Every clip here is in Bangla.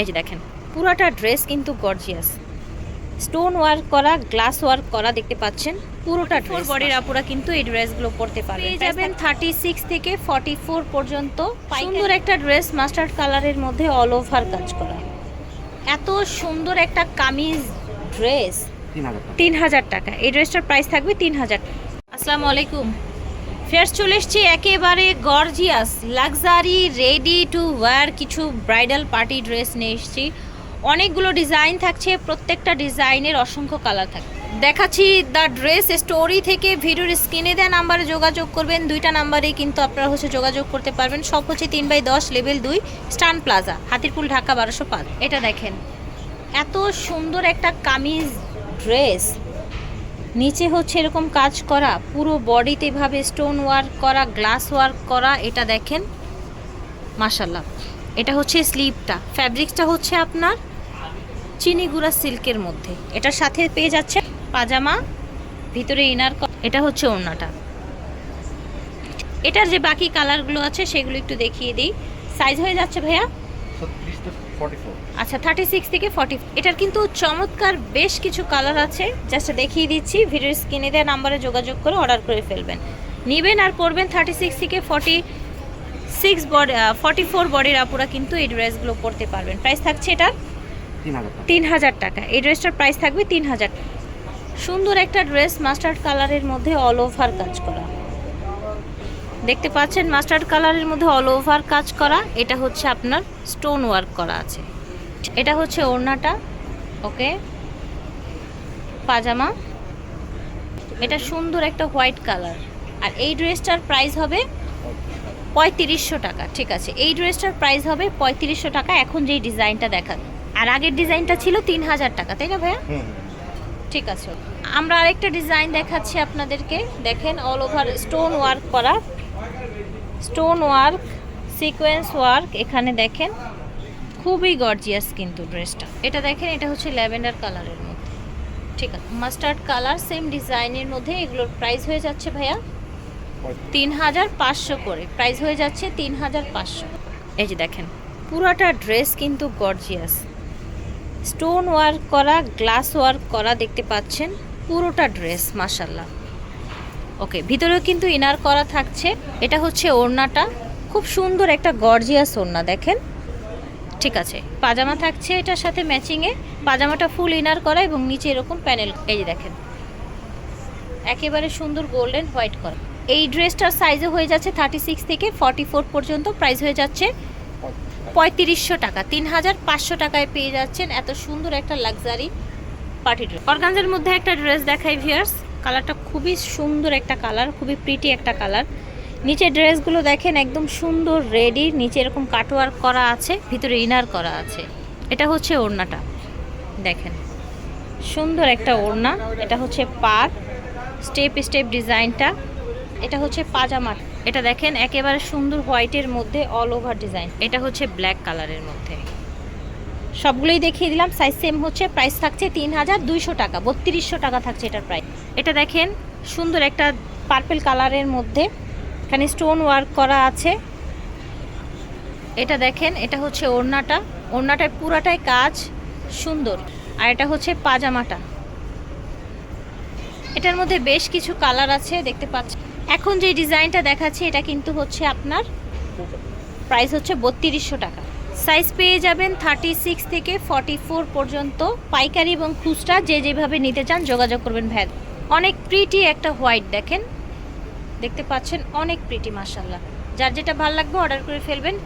এই যে দেখেন পুরাটা ড্রেস কিন্তু গর্জিয়াস। স্টোন ওয়ার্ক করা গ্লাস ওয়ার্ক করা দেখতে পাচ্ছেন পুরোটা ফোর বডির আপুরা কিন্তু এই ড্রেসগুলো পরতে পারবেন পেয়ে যাবেন থার্টি সিক্স থেকে ফর্টি ফোর পর্যন্ত সুন্দর একটা ড্রেস মাস্টার্ড কালারের মধ্যে অল ওভার কাজ করা। এত সুন্দর একটা কামিজ ড্রেস। তিন হাজার টাকা। তিন হাজার টাকা। এই ড্রেসটার প্রাইস থাকবে তিন হাজার। আসসালামু আলাইকুম। ফের চলে এসছি একেবারে gorgeous luxury ready to wear কিছু ব্রাইডাল পার্টি ড্রেস নিয়ে এসেছি। অনেকগুলো ডিজাইন থাকছে, প্রত্যেকটা ডিজাইনের অসংখ্য কালার থাকে দেখাচ্ছি দ্য ড্রেস স্টোরি থেকে, ভিডিওর স্ক্রিনে দেওয়া নাম্বারে যোগাযোগ করবেন। দুইটা নাম্বারেই কিন্তু আপনারা হচ্ছে যোগাযোগ করতে পারবেন। সব হচ্ছে তিন বাই দশ লেভেল দুই স্টান প্লাজা হাতিরপুল, ঢাকা, বারোশো পাঁচ। এটা দেখেন, এত সুন্দর একটা কামিজ ড্রেস নিচে হচ্ছে এরকম কাজ করা, পুরো বডিতে এভাবে স্টোন ওয়ার্ক করা গ্লাস ওয়ার্ক করা, এটা দেখেন মাশাল্লাহ এটা হচ্ছে স্লিভটা ফ্যাব্রিক্সটা হচ্ছে আপনার চিনিগুড়া সিল্কের মধ্যে। এটার সাথে পেয়ে যাচ্ছে পাজামা, ভিতরে ইনার এটা হচ্ছে ওড়নাটা। এটার যে বাকি কালারগুলো আছে, সেগুলো একটু দেখিয়ে দিই। সাইজ হয়ে যাচ্ছে ভাইয়া? আচ্ছা থার্টি সিক্স থেকে ফর্টি এটার কিন্তু চমৎকার বেশ কিছু কালার আছে। জাস্ট দেখিয়ে দিচ্ছি ভিডিওর স্ক্রিনে দেওয়া নাম্বারে যোগাযোগ করে অর্ডার করে ফেলবেন। নেবেন আর পরবেন থার্টি সিক্স থেকে forty six body forty four বডির আপুরা কিন্তু এই ড্রেসগুলো পরতে পারবেন। প্রাইস থাকছে এটার? তিন হাজার টাকা। এই ড্রেসটার প্রাইস থাকবে তিন হাজার। সুন্দর একটা ড্রেস মাস্টার্ড কালারের মধ্যে অল ওভার কাজ করা। দেখতে পাচ্ছেন মাস্টার্ড কালারের মধ্যে অল ওভার কাজ করা। এটা হচ্ছে আপনার স্টোন ওয়ার্ক করা আছে। এটা হচ্ছে ওড়নাটা ওকে? পাজামা। এটা সুন্দর একটা হোয়াইট কালার। আর এই ড্রেসটার প্রাইস হবে পঁয়ত্রিশশো টাকা ঠিক আছে? এই ড্রেসটার প্রাইস হবে পঁয়ত্রিশশো টাকা এখন যেই ডিজাইনটা দেখান। আর আগের ডিজাইনটা ছিল তিন হাজার টাকা তাই না ভাইয়া? ঠিক আছে। আমরা আরেকটা ডিজাইন দেখাচ্ছি আপনাদেরকে। দেখেন অল ওভার স্টোন ওয়ার্ক করা। স্টোন ওয়ার্ক সিকোয়েন্স ওয়ার্ক এখানে দেখেন। খুবই গর্জিয়াস কিন্তু ড্রেসটা এটা দেখেন, এটা হচ্ছে ল্যাভেন্ডার কালারের মধ্যে। ঠিক আছে মাস্টার্ড কালার সেম ডিজাইনের মধ্যে এগুলোর প্রাইস হয়ে যাচ্ছে ভাইয়া তিন হাজার পাঁচশো করে। প্রাইস হয়ে যাচ্ছে তিন হাজার পাঁচশো। এই যে দেখেন, পুরাটা ড্রেস কিন্তু গর্জিয়াস স্টোন ওয়ার্ক করা গ্লাস ওয়ার্ক করা দেখতে পাচ্ছেন, পুরোটা ড্রেস মাসাল্লাহ ওকে ভিতরেও কিন্তু ইনার করা থাকছে। এটা হচ্ছে ওড়নাটা। খুব সুন্দর একটা গর্জিয়াস ওড়না, দেখেন। ঠিক আছে। পাজামা থাকছে এটার সাথে ম্যাচিংয়ে। পাজামাটা ফুল ইনার করা এবং নিচে এরকম প্যানেল এই যে দেখেন। একেবারে সুন্দর গোল্ডেন হোয়াইট করা এই ড্রেসটার সাইজে হয়ে যাচ্ছে থার্টি সিক্স থেকে ফর্টি ফোর পর্যন্ত। প্রাইস হয়ে যাচ্ছে পঁয়ত্রিশশো টাকা। তিন হাজার পাঁচশো টাকায় পেয়ে যাচ্ছেন এত সুন্দর একটা লাক্সারি পার্টি ড্রেস অর্গানজার মধ্যে একটা ড্রেস দেখাই ভিয়ার্স কালারটা খুবই সুন্দর একটা কালার খুবই প্রিটি একটা কালার নিচে ড্রেসগুলো দেখেন একদম সুন্দর রেডি, নিচে এরকম কাটওয়ার্ক করা আছে, ভিতরে ইনার করা আছে। এটা হচ্ছে ওড়নাটা, দেখেন। সুন্দর একটা ওড়না, এটা হচ্ছে পার স্টেপ স্টেপ ডিজাইনটা, এটা হচ্ছে পাজামা। এটা দেখেন একেবারে সুন্দর হোয়াইটের মধ্যে অল ওভার ডিজাইন এটা হচ্ছে ব্ল্যাক কালারের মধ্যে। সবগুলোই দেখিয়ে দিলাম সাইজ সেম হচ্ছে প্রাইস থাকছে তিন হাজার দুইশো টাকা, বত্রিশশো টাকা থাকছে এটার প্রাইস এটা দেখেন সুন্দর একটা পার্পেল কালারের মধ্যে এখানে স্টোন ওয়ার্ক করা আছে। এটা দেখেন, এটা হচ্ছে ওড়নাটা। ওড়নাটার পুরাটাই কাজ সুন্দর। আর এটা হচ্ছে পাজামাটা। এটার মধ্যে বেশ কিছু কালার আছে, দেখতে পাচ্ছি এখন যে ডিজাইনটা দেখাচ্ছি, এটা কিন্তু হচ্ছে আপনার প্রাইস হচ্ছে বত্রিশশো টাকা। সাইজ পেয়ে যাবেন থার্টি সিক্স থেকে ফর্টি ফোর পর্যন্ত। পাইকারি এবং খুচরা যে যেভাবে নিতে চান যোগাযোগ করবেন ভ্যাদ অনেক প্রিটি একটা হোয়াইট দেখেন। দেখতে পাচ্ছেন অনেক প্রিটি মাসাল্লাহ যার যেটা ভালো লাগবে অর্ডার করে ফেলবেন।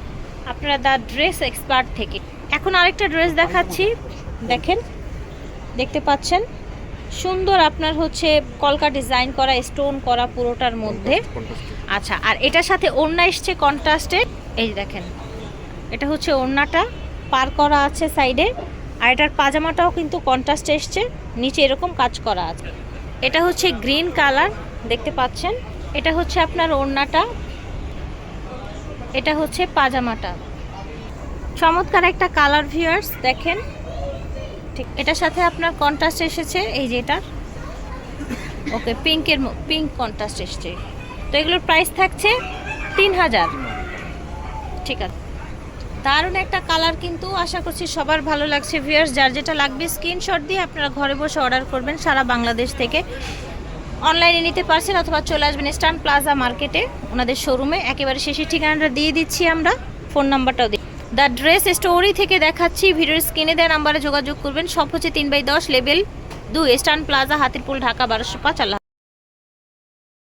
আপনারা দ্য ড্রেস এক্সপার্ট থেকে। এখন আরেকটা ড্রেস দেখাচ্ছি। দেখেন দেখতে পাচ্ছেন? সুন্দর আপনার হচ্ছে কলকা ডিজাইন করা স্টোন করা পুরোটার মধ্যে। আচ্ছা আর এটার সাথে ওড়না এসছে কন্ট্রাস্টে এই দেখেন এটা হচ্ছে ওড়নাটা পার করা আছে সাইডে আর এটার পাজামাটাও কিন্তু কন্ট্রাস্ট এসছে। নিচে এরকম কাজ করা আছে। এটা হচ্ছে গ্রিন কালার দেখতে পাচ্ছেন? এটা হচ্ছে আপনার ওড়নাটা। এটা হচ্ছে পাজামাটা। চমৎকার একটা কালার ভিউয়ার্স দেখেন। ঠিক, এটার সাথে আপনার কন্ট্রাস্ট এসেছে, এই যে এটার। ওকে পিঙ্কের পিঙ্ক কন্ট্রাস্ট এসছে। তো এগুলোর প্রাইস থাকছে তিন হাজার। ঠিক আছে। দারুণ একটা কালার কিন্তু আশা করছি সবার ভালো লাগছে ভিউয়ার্স যার যেটা লাগবে স্ক্রিনশট দিয়ে আপনারা ঘরে বসে অর্ডার করবেন সারা বাংলাদেশ থেকে। অনলাইনে নিতে পারছেন অথবা চলে আসবেন স্টান প্লাজা মার্কেটে, ওনাদের শোরুমে একেবারে শেষের ঠিকানাটা দিয়ে দিচ্ছি আমরা। ফোন নাম্বারটাও দিই দ্য ড্রেস স্টোরি থেকে দেখাচ্ছি, ভিডিওর স্ক্রিনে দেওয়া নাম্বারে যোগাযোগ করবেন। সব হচ্ছে তিন বাই দশ লেভেল দুই, স্টান প্লাজা, হাতিরপুল, ঢাকা, বারোশো পাঁচ, আল্লাহ